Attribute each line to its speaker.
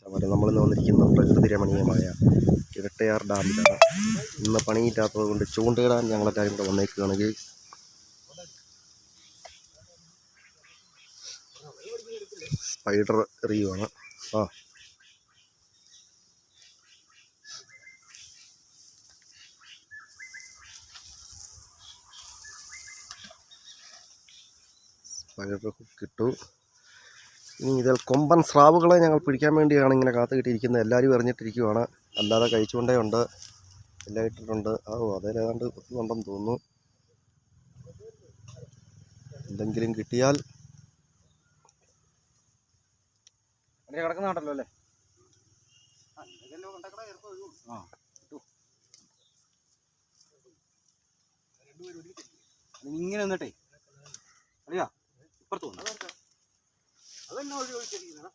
Speaker 1: ചവര നമ്മളിന്ന് വന്നിരിക്കുന്ന പ്രകൃതി രമണീയമായ ഇരട്ടയാർ ഡാമിലാണ് ഇന്ന് പണിയില്ലാത്തത് കൊണ്ട് ചൂണ്ടയിടാൻ ഞങ്ങളെല്ലാവരും കൂടെ വന്നേക്കുകയാണ് സ്പൈഡർ റീവാണ് ആ. സ്പൈഡർ ഹുക്ക് ഇനി ഇതിൽ കൊമ്പൻ സ്രാവുകളെ ഞങ്ങൾ പിടിക്കാൻ വേണ്ടിയാണ് ഇങ്ങനെ കാത്തു കിട്ടിയിരിക്കുന്നത്. എല്ലാവരും എറിഞ്ഞിട്ടിരിക്കുവാണ്. അല്ലാതെ കഴിച്ചുകൊണ്ടേ ഉണ്ട്. എല്ലാം ഇട്ടിട്ടുണ്ട്. ആ ഓ അതിലേതാണ്ട് ഉണ്ടെന്ന് തോന്നുന്നു. എന്തെങ്കിലും കിട്ടിയാൽ
Speaker 2: കിടക്കുന്നുണ്ടല്ലോ അല്ലേ? ഇങ്ങനെ നിന്നിട്ടേ. അറിയാ ഇപ്പുറത്ത് വന്നു. അതെന്നെ ഒഴി ഒഴിച്ചിരിക്കുന്ന